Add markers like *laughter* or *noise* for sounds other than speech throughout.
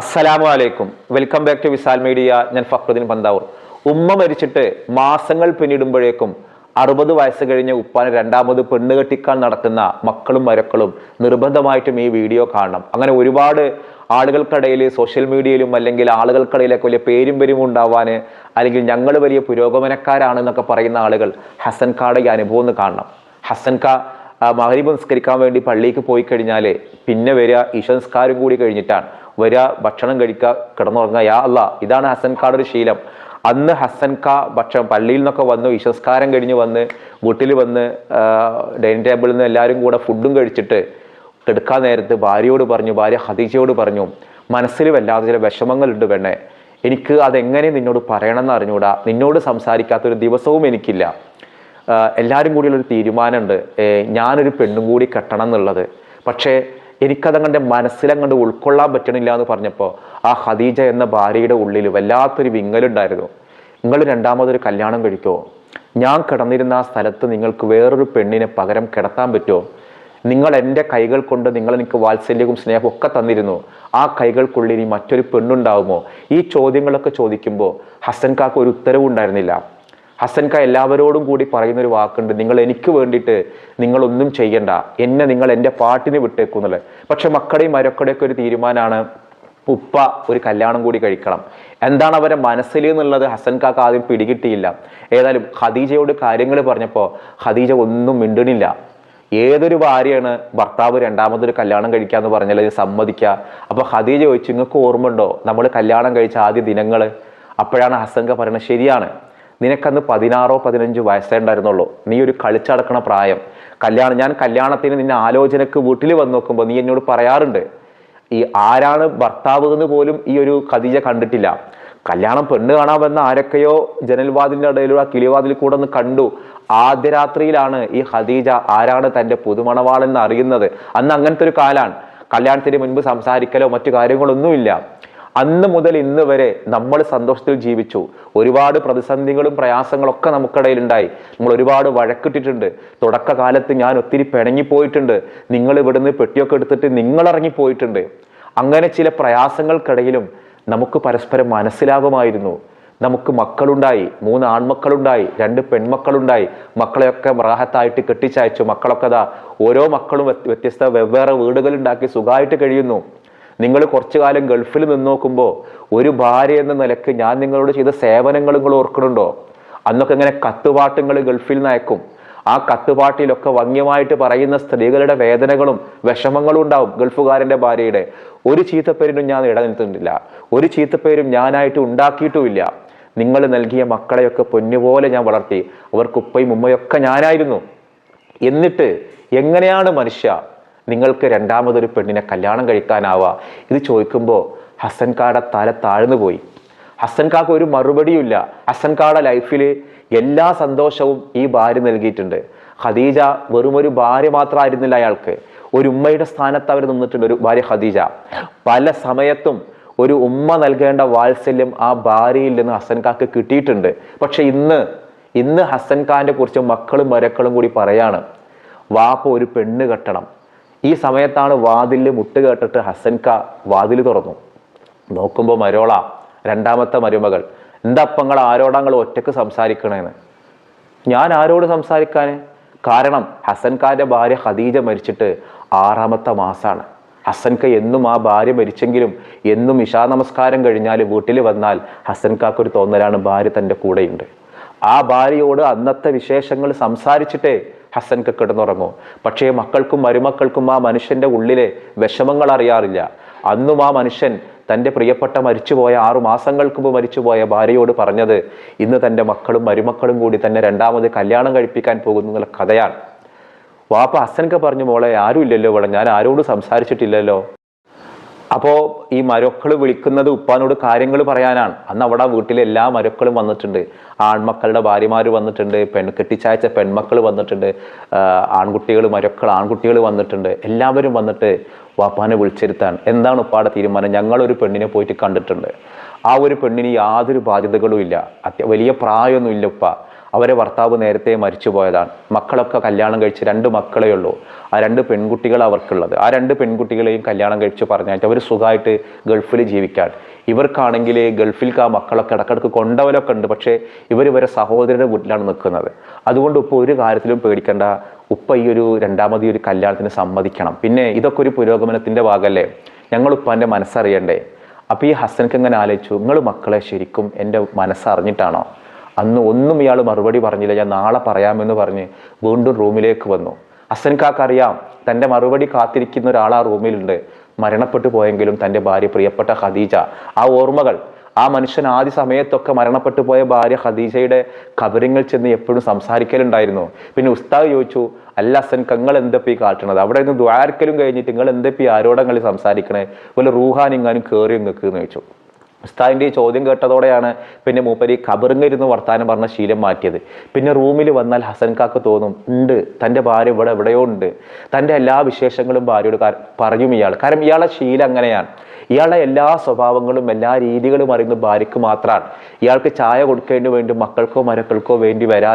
അസ്സലാമു അലൈക്കും. Welcome back to Visal media. ഞാൻ ഫക്രുദ്ദീൻ പന്താവൂർ. ഉമ്മ മരിച്ചിട്ട് മാസങ്ങൾ പിന്നിടുമ്പോഴേക്കും അറുപത് വയസ്സ് കഴിഞ്ഞ ഉപ്പാന് രണ്ടാമത് പെണ്ണ് കെട്ടിക്കാൻ നടക്കുന്ന മക്കളും മരക്കളും നിർബന്ധമായിട്ടും ഈ വീഡിയോ കാണണം. അങ്ങനെ ഒരുപാട് ആളുകൾക്കിടയിൽ സോഷ്യൽ മീഡിയയിലും അല്ലെങ്കിൽ ആളുകൾക്കിടയിലൊക്കെ വലിയ പേരും പെരും ഉണ്ടാവാൻ അല്ലെങ്കിൽ ഞങ്ങൾ വലിയ പുരോഗമനക്കാരാണെന്നൊക്കെ പറയുന്ന ആളുകൾ ഹസൻ കാടെ ഈ അനുഭവം ഒന്ന് കാണണം. ഹസൻ കാ മഹരി നിസ്കരിക്കാൻ വേണ്ടി പള്ളിക്ക് പോയി കഴിഞ്ഞാൽ പിന്നെ വരിക ഈശംസ്കാരം കൂടി കഴിഞ്ഞിട്ടാണ്. വരിക ഭക്ഷണം കഴിക്കുക കിടന്നുറങ്ങുക. യാ അല്ല ഇതാണ് ഹസൻ ഖാടെ ഒരു ശീലം. അന്ന് ഹസൻ ഖാ ഭക്ഷണം പള്ളിയിൽ നിന്നൊക്കെ വന്ന് വിശ്വസ്കാരം കഴിഞ്ഞ് വന്ന് വീട്ടിൽ വന്ന് ഡൈനിങ് ടേബിളിൽ നിന്ന് എല്ലാവരും കൂടെ ഫുഡും കഴിച്ചിട്ട് കിടക്കാൻ നേരത്ത് ഭാര്യയോട് പറഞ്ഞു ഭാര്യ ഹദീജയോട് പറഞ്ഞു മനസ്സിൽ വല്ലാതെ ചില വിഷമങ്ങളുണ്ട് പെണ്ണെ. എനിക്ക് അതെങ്ങനെ നിന്നോട് പറയണമെന്ന് അറിഞ്ഞൂടാ? നിന്നോട് സംസാരിക്കാത്തൊരു ദിവസവും എനിക്കില്ല. എല്ലാവരും കൂടിയുള്ളൊരു തീരുമാനമുണ്ട്. ഞാനൊരു പെണ്ണും കൂടി കെട്ടണം എന്നുള്ളത്. പക്ഷേ എനിക്കതങ്ങന്റെ മനസ്സിലങ്ങണ്ട് ഉൾക്കൊള്ളാൻ പറ്റണില്ല എന്ന് പറഞ്ഞപ്പോൾ ആ ഖദീജ എന്ന ഭാര്യയുടെ ഉള്ളിൽ വല്ലാത്തൊരു വിങ്ങലുണ്ടായിരുന്നു. നിങ്ങൾ രണ്ടാമതൊരു കല്യാണം കഴിക്കുമോ ഞാൻ കിടന്നിരുന്ന ആ സ്ഥലത്ത് നിങ്ങൾക്ക് വേറൊരു പെണ്ണിനെ പകരം കിടത്താൻ പറ്റുമോ നിങ്ങൾ എന്റെ കൈകൾ കൊണ്ട് നിങ്ങൾ എനിക്ക് വാത്സല്യവും സ്നേഹവും ഒക്കെ തന്നിരുന്നു. ആ കൈകൾക്കുള്ളിൽ ഇനി മറ്റൊരു പെണ്ണുണ്ടാവുമോ? ഈ ചോദ്യങ്ങളൊക്കെ ചോദിക്കുമ്പോൾ ഹസൻ കാക്ക് ഒരു ഉത്തരവും ഉണ്ടായിരുന്നില്ല. ഹസൻ ഖാ എല്ലാവരോടും കൂടി പറയുന്നൊരു വാക്കുണ്ട് നിങ്ങൾ എനിക്ക് വേണ്ടിയിട്ട് നിങ്ങളൊന്നും ചെയ്യണ്ട. എന്നെ നിങ്ങൾ എന്റെ പാട്ടിന് വിട്ടേക്കുന്നുള്ളത് പക്ഷെ മക്കളുടെയും മരക്കടയൊക്കെ ഒരു തീരുമാനമാണ് ഉപ്പ ഒരു കല്യാണം കൂടി കഴിക്കണം. എന്താണ് അവരെ മനസ്സിൽ എന്നുള്ളത് ഹസൻ ഖാക്ക് ആദ്യം പിടികിട്ടിയില്ല. ഏതായാലും ഖദീജയോട് കാര്യങ്ങൾ പറഞ്ഞപ്പോൾ ഖദീജ ഒന്നും മിണ്ടണില്ല ഏതൊരു ഭാര്യയാണ് ഭർത്താവ് രണ്ടാമതൊരു കല്യാണം കഴിക്കുക എന്ന് പറഞ്ഞാൽ സമ്മതിക്കുക. അപ്പോൾ ഖദീജ ചോദിച്ചു നിങ്ങൾക്ക് ഓർമ്മ ഉണ്ടോ നമ്മൾ കല്യാണം കഴിച്ച ആദ്യ ദിനങ്ങൾ? അപ്പോഴാണ് ഹസൻക പറയുന്നത് ശരിയാണ്. നിനക്കന്ന് പതിനാറോ പതിനഞ്ചോ വയസ്സേ ഉണ്ടായിരുന്നുള്ളൂ നീ ഒരു കളിച്ചടക്കണ പ്രായം. കല്യാണം ഞാൻ കല്യാണത്തിന് നിന്നെ ആലോചനക്ക് വീട്ടിൽ വന്ന് നോക്കുമ്പോൾ നീ എന്നോട് പറയാറുണ്ട് ഈ ആരാണ് ഭർത്താവ് എന്ന് പോലും ഈ ഒരു ഖദീജ കണ്ടിട്ടില്ല. കല്യാണം പെണ്ണ് കാണാമെന്ന് ആരൊക്കെയോ ജനൽവാതിലിന്റെ ഇടയിലൂടെ കിളിവാതിൽ കൂടെ ഒന്ന് കണ്ടു. ആദ്യ രാത്രിയിലാണ് ഈ ഖദീജ ആരാണ് തന്റെ പുതുമണവാളെന്ന് അറിയുന്നത്. അന്ന് അങ്ങനത്തെ ഒരു കാലാണ്. കല്യാണത്തിന് മുൻപ് സംസാരിക്കലോ മറ്റു കാര്യങ്ങളൊന്നുമില്ല. അന്ന് മുതൽ ഇന്ന് വരെ നമ്മൾ സന്തോഷത്തിൽ ജീവിച്ചു. ഒരുപാട് പ്രതിസന്ധികളും പ്രയാസങ്ങളൊക്കെ നമുക്കിടയിൽ ഉണ്ടായി നമ്മൾ ഒരുപാട് വഴക്കിട്ടിട്ടുണ്ട്. തുടക്കകാലത്ത് ഞാൻ ഒത്തിരി പിണങ്ങിപ്പോയിട്ടുണ്ട്. നിങ്ങൾ ഇവിടുന്ന് പെട്ടിയൊക്കെ എടുത്തിട്ട് നിങ്ങൾ ഇറങ്ങിപ്പോയിട്ടുണ്ട് അങ്ങനെ ചില പ്രയാസങ്ങൾക്കിടയിലും നമുക്ക് പരസ്പരം മനസ്സിലാകുമായിരുന്നു നമുക്ക് മക്കളുണ്ടായി മൂന്ന് ആൺമക്കളുണ്ടായി രണ്ട് പെൺമക്കളുണ്ടായി. മക്കളെയൊക്കെ റാഹത്തായിട്ട് കെട്ടിച്ചയച്ചു. മക്കളൊക്കെ ദാ ഓരോ മക്കളും വ്യത്യസ്ത വെവ്വേറെ വീടുകളുണ്ടാക്കി സുഖമായിട്ട് കഴിയുന്നു. നിങ്ങൾ കുറച്ചു കാലം ഗൾഫിൽ നിന്ന് നോക്കുമ്പോൾ ഒരു ഭാര്യ എന്ന നിലയ്ക്ക് ഞാൻ നിങ്ങളോട് ചെയ്ത സേവനങ്ങൾ നിങ്ങൾ ഓർക്കണുണ്ടോ അന്നൊക്കെ ഇങ്ങനെ കത്തുപാട്ടുകൾ ഗൾഫിൽ നിന്ന് അയക്കും. ആ കത്തുപാട്ടിലൊക്കെ ഭംഗ്യമായിട്ട് പറയുന്ന സ്ത്രീകളുടെ വേദനകളും വിഷമങ്ങളും ഉണ്ടാവും ഗൾഫുകാരന്റെ ഭാര്യയുടെ. ഒരു ചീത്തപ്പേരിനും ഞാൻ ഇടനിൽക്കുന്നില്ല ഒരു ചീത്തപ്പേരും ഞാനായിട്ട് ഉണ്ടാക്കിയിട്ടുമില്ല. നിങ്ങൾ നൽകിയ മക്കളെയൊക്കെ പൊന്നുപോലെ ഞാൻ വളർത്തി. അവർക്ക് ഉപ്പയും ഉമ്മയൊക്കെ ഞാനായിരുന്നു. എന്നിട്ട് എങ്ങനെയാണ് മനുഷ്യ നിങ്ങൾക്ക് രണ്ടാമതൊരു പെണ്ണിനെ കല്യാണം കഴിക്കാനാവുക ഇത് ചോദിക്കുമ്പോൾ ഹസൻ കാട തല താഴ്ന്നു പോയി. ഹസൻ കാക്ക് ഒരു മറുപടിയുമില്ല. ഹസൻ കാട ലൈഫിൽ എല്ലാ സന്തോഷവും ഈ ഭാര്യ നൽകിയിട്ടുണ്ട്. ഖദീജ വെറുമൊരു ഭാര്യ മാത്രമായിരുന്നില്ല അയാൾക്ക്. ഒരു ഉമ്മയുടെ സ്ഥാനത്ത് അവർ നിന്നിട്ടുണ്ട് ഒരു ഭാര്യ ഖദീജ. പല സമയത്തും ഒരു ഉമ്മ നൽകേണ്ട വാത്സല്യം ആ ഭാര്യയിൽ നിന്ന് ഹസൻ കാക്ക് കിട്ടിയിട്ടുണ്ട്. പക്ഷെ ഇന്ന് ഇന്ന് ഹസൻ ഖാന്റെ കുറിച്ച് മക്കളും മരക്കളും കൂടി പറയാണ് വാപ്പ ഒരു പെണ്ണ് കെട്ടണം. ഈ സമയത്താണ് വാതിൽ മുട്ട് കേട്ടിട്ട് ഹസൻക വാതിൽ തുറന്നു. നോക്കുമ്പോൾ മരോള രണ്ടാമത്തെ മരുമകൾ. എന്താ അപ്പങ്ങൾ ആരോടങ്ങൾ ഒറ്റയ്ക്ക് സംസാരിക്കണേന്ന്? ഞാൻ ആരോട് സംസാരിക്കാൻ കാരണം ഹസൻ ഖാന്റെ ഭാര്യ ഖദീജ മരിച്ചിട്ട് ആറാമത്തെ മാസമാണ് ഹസൻക എന്നും ആ ഭാര്യ മരിച്ചെങ്കിലും എന്നും ഇഷാ നമസ്കാരം കഴിഞ്ഞാൽ വീട്ടിൽ വന്നാൽ ഹസൻകാക്കൊരു തോന്നലാണ് ഭാര്യ തന്റെ കൂടെയുണ്ട്. ആ ഭാര്യയോട് അന്നത്തെ വിശേഷങ്ങൾ സംസാരിച്ചിട്ടേ ഹസൻ കിടന്നുറങ്ങും. പക്ഷേ മക്കൾക്കും മരുമക്കൾക്കും ആ മനുഷ്യന്റെ ഉള്ളിലെ വിഷമങ്ങൾ അറിയാറില്ല. അന്നും ആ മനുഷ്യൻ തന്റെ പ്രിയപ്പെട്ട മരിച്ചുപോയ ആറു മാസങ്ങൾക്ക് മുമ്പ് മരിച്ചുപോയ ഭാര്യയോട് പറഞ്ഞത് ഇന്ന് തന്റെ മക്കളും മരുമക്കളും കൂടി തന്നെ രണ്ടാമത് കല്യാണം കഴിപ്പിക്കാൻ പോകുന്നു കഥയാണ്. വാപ്പ ഹസൻക്ക് പറഞ്ഞു മോളെ ആരും ഇല്ലല്ലോ ഇവിടെ. ഞാൻ ആരോടും സംസാരിച്ചിട്ടില്ലല്ലോ. അപ്പോൾ ഈ മരക്കൾ വിളിക്കുന്നത് ഉപ്പാനോട് കാര്യങ്ങൾ പറയാനാണ്. അന്ന് അവിടെ വീട്ടിലെ എല്ലാ മരക്കളും വന്നിട്ടുണ്ട്. ആൺമക്കളുടെ ഭാര്യമാർ വന്നിട്ടുണ്ട്. പെൺ കെട്ടിച്ചായച്ച പെൺമക്കൾ വന്നിട്ടുണ്ട്. ആൺകുട്ടികൾ മരക്കൾ ആൺകുട്ടികൾ വന്നിട്ടുണ്ട്. എല്ലാവരും വന്നിട്ട് വാപ്പാനെ വിളിച്ചിരുത്താൻ. എന്താണ് ഉപ്പാടെ തീരുമാനം? ഞങ്ങളൊരു പെണ്ണിനെ പോയിട്ട് കണ്ടിട്ടുണ്ട്. ആ ഒരു പെണ്ണിന് യാതൊരു ബാധ്യതകളും ഇല്ല. അത്യ വലിയ പ്രായമൊന്നും ഇല്ല ഉപ്പ. അവരെ ഭർത്താവ് നേരത്തെ മരിച്ചു പോയതാണ്. മക്കളൊക്കെ കല്യാണം കഴിച്ച് രണ്ട് മക്കളേ ഉള്ളൂ. ആ രണ്ട് പെൺകുട്ടികൾ അവർക്കുള്ളത്. ആ രണ്ട് പെൺകുട്ടികളെയും കല്യാണം കഴിച്ച് പറഞ്ഞായിട്ട് അവർ സുഖമായിട്ട് ഗൾഫിൽ ജീവിക്കാൻ ഇവർക്കാണെങ്കിൽ ഗൾഫിൽക്ക് ആ മക്കളൊക്കെ ഇടക്കിടക്ക് കൊണ്ടവരൊക്കെ ഉണ്ട്. പക്ഷേ ഇവർ ഇവരെ സഹോദരരുടെ വീട്ടിലാണ് നിൽക്കുന്നത്. അതുകൊണ്ട് ഇപ്പോൾ ഒരു കാര്യത്തിലും പേടിക്കേണ്ട. ഉപ്പ ഈ ഒരു രണ്ടാമത് ഒരു കല്യാണത്തിന് സമ്മതിക്കണം. പിന്നെ ഇതൊക്കെ ഒരു പുരോഗമനത്തിന്റെ ഭാഗമല്ലേ? ഞങ്ങൾ ഉപ്പാന്റെ മനസ്സറിയണ്ടേ? അപ്പോൾ ഈ ഹസനക്ക് ഇങ്ങനെ ആലോചിച്ചു? നിങ്ങൾ മക്കളെ ശരിക്കും എന്റെ മനസ്സറിഞ്ഞിട്ടാണോ അന്ന് ഒന്നും ഇയാൾ മറുപടി പറഞ്ഞില്ല. ഞാൻ നാളെ പറയാമെന്ന് പറഞ്ഞ് വീണ്ടും റൂമിലേക്ക് വന്നു. അസൻകാക്കറിയാം തന്റെ മറുപടി കാത്തിരിക്കുന്ന ഒരാൾ ആ റൂമിലുണ്ട്. മരണപ്പെട്ടു പോയെങ്കിലും തന്റെ ഭാര്യ പ്രിയപ്പെട്ട ഖദീജ. ആ ഓർമ്മകൾ ആ മനുഷ്യൻ ആദ്യ സമയത്തൊക്കെ മരണപ്പെട്ടു പോയ ഭാര്യ ഖദീജയുടെ കബരങ്ങൾ ചെന്ന് എപ്പോഴും സംസാരിക്കലുണ്ടായിരുന്നു. പിന്നെ ഉസ്താദ് ചോദിച്ചു അല്ല അസൻ നിങ്ങൾ എന്തപ്പി കാട്ടണത്? അവിടെ നിന്ന് ദ്വാരക്കലും കഴിഞ്ഞിട്ട് നിങ്ങൾ എന്തപ്പി ആരോടങ്ങളിൽ സംസാരിക്കണേ? വല്ല റൂഹാനിങ്ങാനും കയറി നിൽക്കുക എന്ന് ചോദിച്ചു. ഉസ്താദിന്റെ ഈ ചോദ്യം കേട്ടതോടെയാണ് പിന്നെ മൂപ്പരി കബറിങ്ങിരുന്ന് വർത്താനം പറഞ്ഞ ശീലം മാറ്റിയത്. പിന്നെ റൂമിൽ വന്നാൽ ഹസൻ കാക്ക് തോന്നും ഉണ്ട് തന്റെ ഭാര്യ ഇവിടെ എവിടെയോ ഉണ്ട്. തന്റെ എല്ലാ വിശേഷങ്ങളും ഭാര്യയോട് പറഞ്ഞു ഇയാൾ കാരണം ഇയാളെ ശീലം അങ്ങനെയാണ്. ഇയാളുടെ എല്ലാ സ്വഭാവങ്ങളും എല്ലാ രീതികളും അറിയുന്ന ഭാര്യയ്ക്ക് മാത്രമാണ്. ഇയാൾക്ക് ചായ കൊടുക്കേണ്ടി വേണ്ടി മക്കൾക്കോ മരക്കൾക്കോ വേണ്ടി വരാ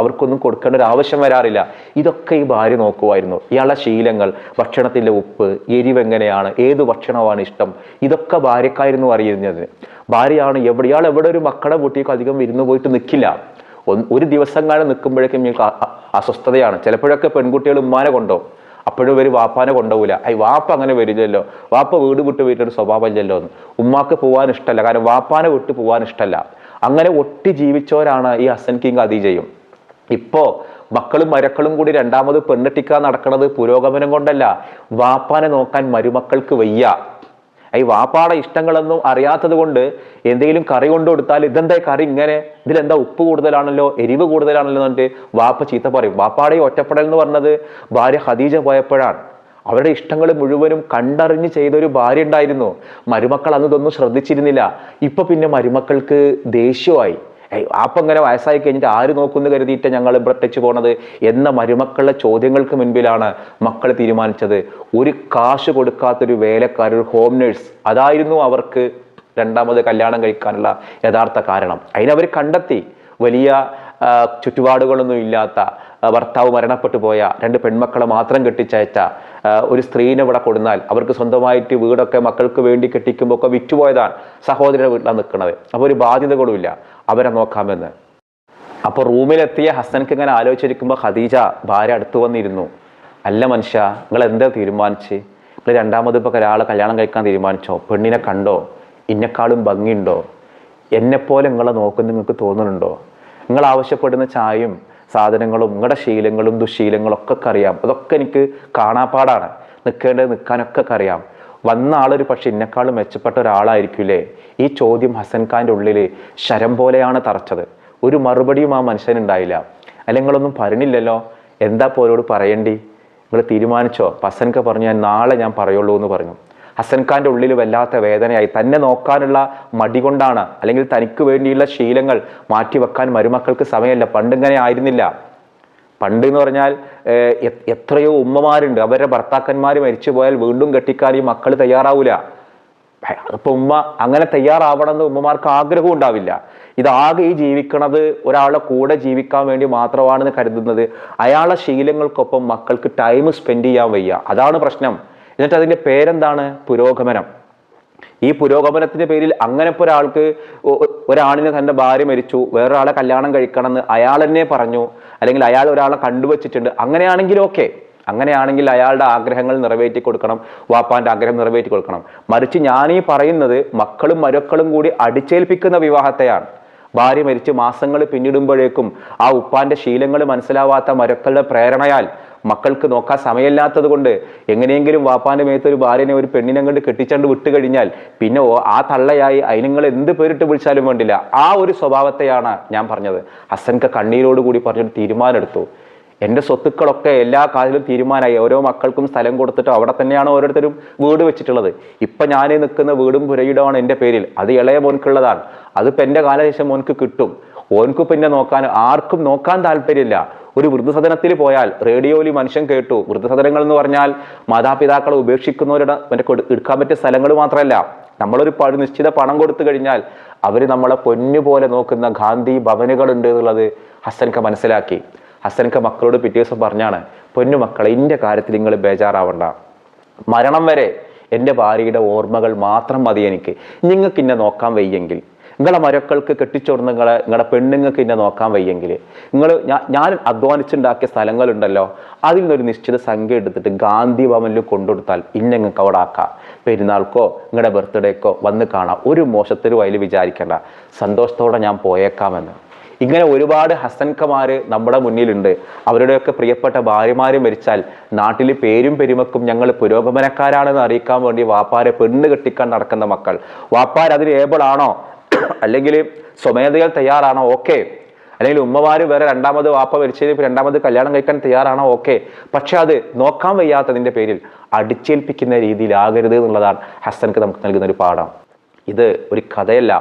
അവർക്കൊന്നും കൊടുക്കേണ്ട ഒരു ആവശ്യം വരാറില്ല. ഇതൊക്കെ ഈ ഭാര്യ നോക്കുമായിരുന്നു. ഇയാളുടെ ശീലങ്ങൾ ഭക്ഷണത്തിന്റെ ഉപ്പ് എരിവ് എങ്ങനെയാണ് ഏത് ഭക്ഷണമാണ് ഇഷ്ടം ഇതൊക്കെ ഭാര്യക്കായിരുന്നു അറിയുന്നത്. ഭാര്യയാണ് എവിടെ ഇയാൾ എവിടെ ഒരു മക്കളെ വീട്ടിലേക്ക് അധികം വിരുന്ന് പോയിട്ട് നിൽക്കില്ല ഒരു ദിവസം കാലം നിൽക്കുമ്പോഴേക്കും ഇയാൾക്ക് അസ്വസ്ഥതയാണ്. ചിലപ്പോഴൊക്കെ പെൺകുട്ടികൾ ഉമ്മാനെ കൊണ്ടോ. അപ്പോഴും ഇവർ വാപ്പാനെ കൊണ്ടുപോകില്ല ഐ വാപ്പ അങ്ങനെ വരില്ലല്ലോ. വാപ്പ വീട് വിട്ട് വീട്ടൊരു സ്വഭാവമില്ലല്ലോ എന്ന്. ഉമ്മാക്ക് പോകാൻ ഇഷ്ടമല്ല കാരണം വാപ്പാനെ വിട്ട് പോകാൻ ഇഷ്ടമല്ല അങ്ങനെ ഒട്ടി ജീവിച്ചവരാണ് ഈ ഹസൻ കിങ് അദീജയും ഇപ്പോൾ മക്കളും മരക്കളും കൂടി രണ്ടാമത് പെണ്ണെട്ടിക്കാൻ നടക്കുന്നത് പുരോഗമനം കൊണ്ടല്ല. വാപ്പാനെ നോക്കാൻ മരുമക്കൾക്ക് വയ്യ. ഈ വാപ്പാടെ ഇഷ്ടങ്ങളൊന്നും അറിയാത്തത് കൊണ്ട് എന്തെങ്കിലും കറി കൊണ്ടു കൊടുത്താൽ ഇതെന്താ കറി ഇങ്ങനെ? ഇതിലെന്താ ഉപ്പ് കൂടുതലാണല്ലോ എരിവ് കൂടുതലാണല്ലോ എന്നിട്ട് വാപ്പ ചീത്ത പറയും. വാപ്പാടെ ഒറ്റപ്പെടൽ എന്ന് പറഞ്ഞത് ഭാര്യ ഖദീജ പോയപ്പോഴാണ്. അവരുടെ ഇഷ്ടങ്ങൾ മുഴുവനും കണ്ടറിഞ്ഞ് ചെയ്തൊരു ഭാര്യ ഉണ്ടായിരുന്നു. മരുമക്കൾ അന്ന് ഇതൊന്നും ശ്രദ്ധിച്ചിരുന്നില്ല. ഇപ്പൊ പിന്നെ മരുമക്കൾക്ക് ദേഷ്യമായി. ഇങ്ങനെ വയസ്സായി കഴിഞ്ഞിട്ട് ആര് നോക്കുന്നു കരുതിയിട്ട് ഞങ്ങൾ ബ്രട്ടച്ച് പോണത് എന്ന മരുമക്കളുടെ ചോദ്യങ്ങൾക്ക് മുൻപിലാണ് മക്കൾ തീരുമാനിച്ചത്. ഒരു കാശ് കൊടുക്കാത്തൊരു വേലക്കാർ ഒരു ഹോം നേഴ്സ് അതായിരുന്നു അവർക്ക് രണ്ടാമത് കല്യാണം കഴിക്കാനുള്ള യഥാർത്ഥ കാരണം. അതിനവർ കണ്ടെത്തി. വലിയ ചുറ്റുപാടുകളൊന്നും ഇല്ലാത്ത ഭർത്താവ് മരണപ്പെട്ടു പോയ രണ്ട് പെൺമക്കളെ മാത്രം കെട്ടിച്ചയച്ച ഒരു സ്ത്രീനെ ഇവിടെ കൊടുന്നാൽ അവർക്ക് സ്വന്തമായിട്ട് വീടൊക്കെ മക്കൾക്ക് വേണ്ടി കെട്ടിക്കുമ്പോൾ ഒക്കെ വിറ്റുപോയതാണ് സഹോദരിയുടെ വീട്ടിലാണ് നിൽക്കുന്നത് അപ്പോൾ ഒരു ബാധ്യതകളുമില്ല അവരെ നോക്കാമെന്ന്. അപ്പോൾ റൂമിലെത്തിയ ഹസ്സൻക്ക് ഇങ്ങനെ ആലോചിച്ചിരിക്കുമ്പോൾ ഖദീജ ഭാര്യ അടുത്ത് വന്നിരുന്നു. അല്ല മനുഷ്യ നിങ്ങൾ എന്താ തീരുമാനിച്ച്? നിങ്ങൾ രണ്ടാമത് ഇപ്പോൾ ഒരാളെ കല്യാണം കഴിക്കാൻ തീരുമാനിച്ചോ? പെണ്ണിനെ കണ്ടോ? ഇന്നെക്കാളും ഭംഗിയുണ്ടോ? എന്നെപ്പോലെ നിങ്ങളെ നോക്കുന്ന നിങ്ങൾക്ക് തോന്നുന്നുണ്ടോ? നിങ്ങൾ ആവശ്യപ്പെടുന്ന ചായയും സാധനങ്ങളും നിങ്ങളുടെ ശീലങ്ങളും ദുശീലങ്ങളും ഒക്കെ അറിയാം. അതൊക്കെ എനിക്ക് കാണാപ്പാടാണ്. നിൽക്കേണ്ടത് നിൽക്കാനൊക്കെ അറിയാം. വന്ന ആളൊരു പക്ഷെ ഇന്നെക്കാളും മെച്ചപ്പെട്ട ഒരാളായിരിക്കില്ലേ ഈ ചോദ്യം ഹസൻ ഖാന്റെ ഉള്ളിൽ ശരം പോലെയാണ് തറച്ചത്. ഒരു മറുപടിയും ആ മനുഷ്യനുണ്ടായില്ല അല്ലെങ്കിലൊന്നും പറഞ്ഞില്ലല്ലോ? എന്താ പോലോട് പറയണ്ടി? നിങ്ങൾ തീരുമാനിച്ചോ? ഹസൻഖ പറഞ്ഞു ഞാൻ നാളെ ഞാൻ പറയുള്ളൂ എന്ന് പറഞ്ഞു. ഹസൻ ഖാന്റെ ഉള്ളിൽ വല്ലാത്ത വേദനയായി. തന്നെ നോക്കാനുള്ള മടി കൊണ്ടാണ്. അല്ലെങ്കിൽ തനിക്ക് വേണ്ടിയുള്ള ശീലങ്ങൾ മാറ്റിവെക്കാൻ മരുമക്കൾക്ക് സമയമല്ല. പണ്ടിങ്ങനെ ആയിരുന്നില്ല. പണ്ട് എന്ന് പറഞ്ഞാൽ എത്രയോ ഉമ്മമാരുണ്ട്. അവരുടെ ഭർത്താക്കന്മാർ മരിച്ചു പോയാൽ വീണ്ടും കെട്ടിക്കാൻ ഈ മക്കൾ തയ്യാറാവൂല അപ്പൊ ഉമ്മ അങ്ങനെ തയ്യാറാവണമെന്ന് ഉമ്മമാർക്ക് ആഗ്രഹവും ഉണ്ടാവില്ല. ഇതാകെ ഈ ജീവിക്കണത് ഒരാളെ കൂടെ ജീവിക്കാൻ വേണ്ടി മാത്രമാണെന്ന് കരുതുന്നത്. അയാളെ ശീലങ്ങൾക്കൊപ്പം മക്കൾക്ക് ടൈം സ്പെൻഡ് ചെയ്യാൻ വയ്യ. അതാണ് പ്രശ്നം. എന്നിട്ട് അതിന്റെ പേരെന്താണ്? പുരോഗമനം. ഈ പുരോഗമനത്തിന്റെ പേരിൽ അങ്ങനെ ഇപ്പോൾ ഒരാൾക്ക് ഒരാളിന് തന്റെ ഭാര്യ മരിച്ചു വേറൊരാളെ കല്യാണം കഴിക്കണം എന്ന് അയാൾ തന്നെ പറഞ്ഞു അല്ലെങ്കിൽ അയാൾ ഒരാളെ കണ്ടുവച്ചിട്ടുണ്ട്. അങ്ങനെയാണെങ്കിൽ ഓക്കെ. അങ്ങനെയാണെങ്കിൽ അയാളുടെ ആഗ്രഹങ്ങൾ നിറവേറ്റി കൊടുക്കണം വാപ്പാന്റെ ആഗ്രഹം നിറവേറ്റി കൊടുക്കണം. മറിച്ച് ഞാനീ പറയുന്നത് മക്കളും മരുക്കളും കൂടി അടിച്ചേൽപ്പിക്കുന്ന വിവാഹത്തെയാണ്. ഭാര്യ മരിച്ച് മാസങ്ങൾ പിന്നിടുമ്പോഴേക്കും ആ ഉപ്പാന്റെ ശീലങ്ങൾ മനസ്സിലാവാത്ത മരക്കളുടെ പ്രേരണയാൽ മക്കൾക്ക് നോക്കാൻ സമയമില്ലാത്തത് കൊണ്ട് എങ്ങനെയെങ്കിലും വാപ്പാന്റെ മേത്ത് ഒരു ഭാര്യനെ ഒരു പെണ്ണിനെ കണ്ട് കെട്ടിച്ചണ്ട് വിട്ട് കഴിഞ്ഞാൽ പിന്നെ ആ തള്ളയായി അതിനങ്ങൾ എന്ത് പേരിട്ട് വിളിച്ചാലും വേണ്ടില്ല. ആ ഒരു സ്വഭാവത്തെയാണ് ഞാൻ പറഞ്ഞത്. ഹസൻക്ക് കണ്ണീരോട് കൂടി പറഞ്ഞൊരു തീരുമാനമെടുത്തു. എന്റെ സ്വത്തുക്കളൊക്കെ എല്ലാ കാലത്തിലും തീരുമാനമായി. ഓരോ മക്കൾക്കും സ്ഥലം കൊടുത്തിട്ട് അവിടെ തന്നെയാണ് ഓരോരുത്തരും വീട് വെച്ചിട്ടുള്ളത്. ഇപ്പം ഞാൻ നിൽക്കുന്ന വീടും പുരയിടമാണ് എന്റെ പേരിൽ. അത് ഇളയ മോൻക്കുള്ളതാണ്. അതിപ്പോൾ എന്റെ കാലശേഷം മോൻക്ക് കിട്ടും. ഓൻക്ക് പിന്നെ നോക്കാൻ ആർക്കും നോക്കാൻ താല്പര്യമില്ല. ഒരു വൃദ്ധസദനത്തിൽ പോയാൽ റേഡിയോയിൽ മനുഷ്യൻ കേട്ടു. വൃദ്ധസദനങ്ങൾ എന്ന് പറഞ്ഞാൽ മാതാപിതാക്കളെ ഉപേക്ഷിക്കുന്നവരുടെ മറ്റേ എടുക്കാൻ പറ്റിയ സ്ഥലങ്ങൾ മാത്രമല്ല. നമ്മളൊരു നിശ്ചിത പണം കൊടുത്തു കഴിഞ്ഞാൽ അവർ നമ്മളെ പൊന്നു പോലെ നോക്കുന്ന ഗാന്ധി ഭവനുകളുണ്ട് എന്നുള്ളത് ഹസൻക മനസ്സിലാക്കി. ഹസൻക മക്കളോട് പിറ്റേ ദിവസം പറഞ്ഞാണ് പൊന്നു മക്കളെ ഇന്റെ കാര്യത്തിൽ നിങ്ങൾ ബേജാറാവണ്ട. മരണം വരെ എന്റെ ഭാര്യയുടെ ഓർമ്മകൾ മാത്രം മതി എനിക്ക്. നിങ്ങൾക്ക് ഇന്നെ നോക്കാൻ വയ്യെങ്കിൽ. നിങ്ങളെ മരക്കൾക്ക് കെട്ടിച്ചോർന്ന് നിങ്ങളെ നിങ്ങളുടെ പെണ്ണുങ്ങൾക്ക് ഇന്നെ നോക്കാൻ വയ്യെങ്കിൽ. നിങ്ങൾ ഞാൻ അധ്വാനിച്ചുണ്ടാക്കിയ സ്ഥലങ്ങളുണ്ടല്ലോ അതിൽ നിന്നൊരു നിശ്ചിത സംഖ്യ എടുത്തിട്ട് ഗാന്ധി ഭവനിൽ കൊണ്ടുകൊടുത്താൽ ഇന്നെ നിങ്ങൾക്ക് അവിടെ ആക്കാം. പെരുന്നാൾക്കോ നിങ്ങളുടെ ബർത്ത്ഡേക്കോ വന്ന് കാണാം. ഒരു മോശത്തിലും അതിൽ വിചാരിക്കേണ്ട. സന്തോഷത്തോടെ ഞാൻ പോയേക്കാമെന്ന്. ഇങ്ങനെ ഒരുപാട് ഹസൻകമാർ നമ്മുടെ മുന്നിലുണ്ട്. അവരുടെയൊക്കെ പ്രിയപ്പെട്ട ഭാര്യമാര് മരിച്ചാൽ നാട്ടിൽ പേരും പെരുമക്കും ഞങ്ങൾ പുരോഗമനക്കാരാണെന്ന് അറിയിക്കാൻ വേണ്ടി വാപ്പാരെ പെണ്ണ് കെട്ടിക്കാൻ നടക്കുന്ന മക്കൾ. വാപ്പാർ അതിന് ആണോ? *clears throat* അല്ലെങ്കിൽ സ്വമേധകൾ തയ്യാറാണോ? ഓക്കെ. അല്ലെങ്കിൽ ഉമ്മമാര് വേറെ രണ്ടാമത് വാപ്പ മരിച്ചതിന് രണ്ടാമത് കല്യാണം കഴിക്കാൻ തയ്യാറാണോ? ഓക്കെ. പക്ഷെ അത് നോക്കാൻ വയ്യാത്തതിന്റെ പേരിൽ അടിച്ചേൽപ്പിക്കുന്ന രീതിയിലാകരുത് എന്നുള്ളതാണ് ഹസൻക്ക് നമുക്ക് നൽകുന്ന ഒരു പാഠം. ഇത് ഒരു കഥയല്ല.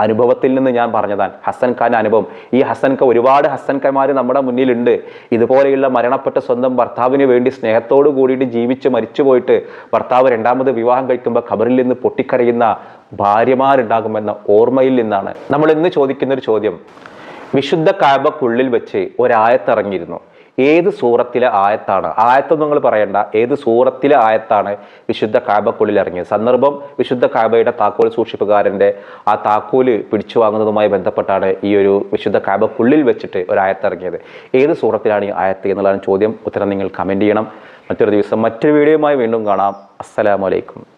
അനുഭവത്തിൽ നിന്ന് ഞാൻ പറഞ്ഞതാണ്. ഹസൻ ഖാൻ അനുഭവം. ഈ ഹസൻ ഖാൻ ഒരുപാട് ഹസൻ നമ്മുടെ മുന്നിലുണ്ട്. ഇതുപോലെയുള്ള മരണപ്പെട്ട സ്വന്തം ഭർത്താവിന് വേണ്ടി സ്നേഹത്തോട് കൂടിയിട്ട് ജീവിച്ച് മരിച്ചു പോയിട്ട് ഭർത്താവ് രണ്ടാമത് വിവാഹം കഴിക്കുമ്പോൾ ഖബറിൽ നിന്ന് പൊട്ടിക്കരയുന്ന ഭാര്യമാരുണ്ടാകുമെന്ന ഓർമ്മയിൽ നിന്നാണ്. നമ്മൾ ഇന്ന് ചോദിക്കുന്ന ഒരു ചോദ്യം. വിശുദ്ധ കാബക്കുള്ളിൽ വെച്ച് ഒരായത്തിറങ്ങിയിരുന്നു ഏത് സൂറത്തിലെ ആയത്താണ്? ആയത്തൊന്നും നിങ്ങൾ പറയണ്ട. ഏത് സൂറത്തിലെ ആയത്താണ് വിശുദ്ധ കാബക്കുള്ളിൽ ഇറങ്ങിയത്? സന്ദർഭം വിശുദ്ധ കാബയുടെ താക്കോൽ സൂക്ഷിപ്പുകാരന്റെ ആ താക്കോൽ പിടിച്ചു വാങ്ങുന്നതുമായി ബന്ധപ്പെട്ടാണ് ഈ ഒരു വിശുദ്ധ കാബക്കുള്ളിൽ വെച്ചിട്ട് ഒരു ആയത്ത് ഇറങ്ങിയത്. ഏത് സൂറത്തിലാണ് ഈ ആയത്ത് എന്നുള്ളതാണ് ചോദ്യം. ഉത്തരം നിങ്ങൾ കമന്റ് ചെയ്യണം. മറ്റൊരു ദിവസം മറ്റൊരു വീഡിയോയുമായി വീണ്ടും കാണാം. അസ്സലാമലൈക്കും